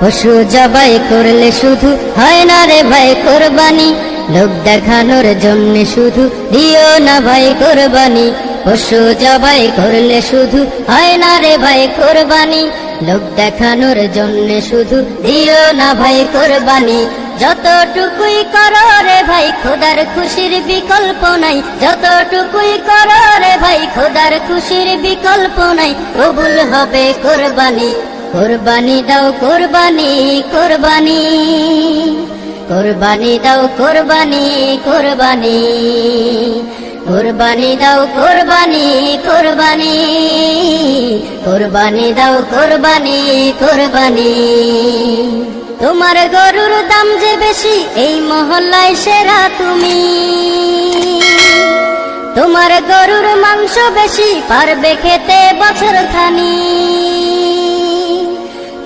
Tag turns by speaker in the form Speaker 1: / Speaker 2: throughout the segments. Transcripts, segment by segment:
Speaker 1: পশু জবাই করলে শুধু হয় না রে ভাই কোরবানি। লোক দেখানোর জন্য শুধু দিও না ভাই কোরবানি। পশু জবাই করলে শুধু হয় না রে ভাই কোরবানি। লোক দেখানোর জন্য শুধু দিও না ভাই কোরবানি। যতটুকুই করো রে ভাই খোদার খুশির বিকল্প নাই। যতটুকুই করো রে ভাই খোদার খুশির বিকল্প নাই। কবুল হবে কোরবানি। কোরবানি দাও কোরবানি কোরবানি। কোরবানি দাও কোরবানি কোরবানি। কোরবানি দাও কোরবানি কোরবানি। কোরবানি দাও কোরবানি কোরবানি। তোমার গরুর দাম যে বেশি, এই মহল্লায় সেরা তুমি। তোমার গরুর মাংস বেশি, পারবে খেতে বছর খানি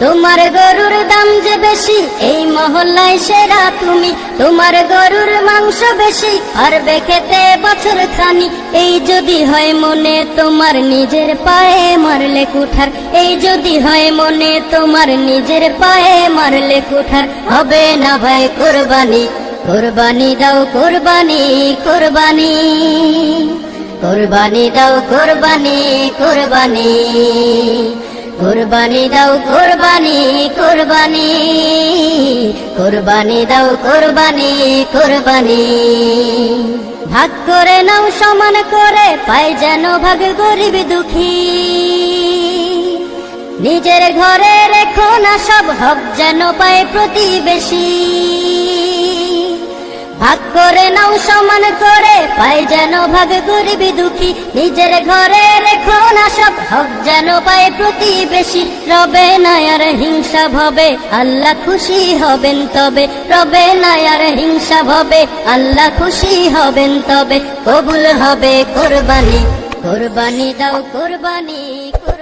Speaker 1: তোমার গরুর দাম যে বেশি, এই মহল্লায় সেরা তুমি। তোমার গরুর মাংস বেশি, পারবে খেতে বছর খানি। এই যদি হয় মনে তোমার নিজের পায়ে মারলে কুঠার। এই যদি হয় মনে তোমার নিজের পায়ে মারলে কুঠার। হবে না ভাই কোরবানি কোরবানি দাও কোরবানি কোরবানি। কোরবানি দাও কোরবানি কোরবানি। কোরবানি দাও কোরবানি কোরবানি। কোরবানি দাও কোরবানি কোরবানি। ভাগ করে নাও, সমান করে, পাই যেন ভাগ গরিব দুঃখী। নিজের ঘরে রেখো না সব, হক যেন পায় প্রতিবেশী। ভাগ করে নাও, সমান করে। পাই যেন ভাগ গরিবি দুঃখী। নিজের ঘরে রেখো না সব। হক যেন পায় প্রতিবেশী। রবে না আর হিংসা ভবে। আল্লাহ খুশি হবেন তবে। রবে নায়ার হিংসা ভবে। আল্লাহ খুশি হবেন তবে। কবুল হবে কোরবানি। কোরবানি দাও, কোরবানি কোর-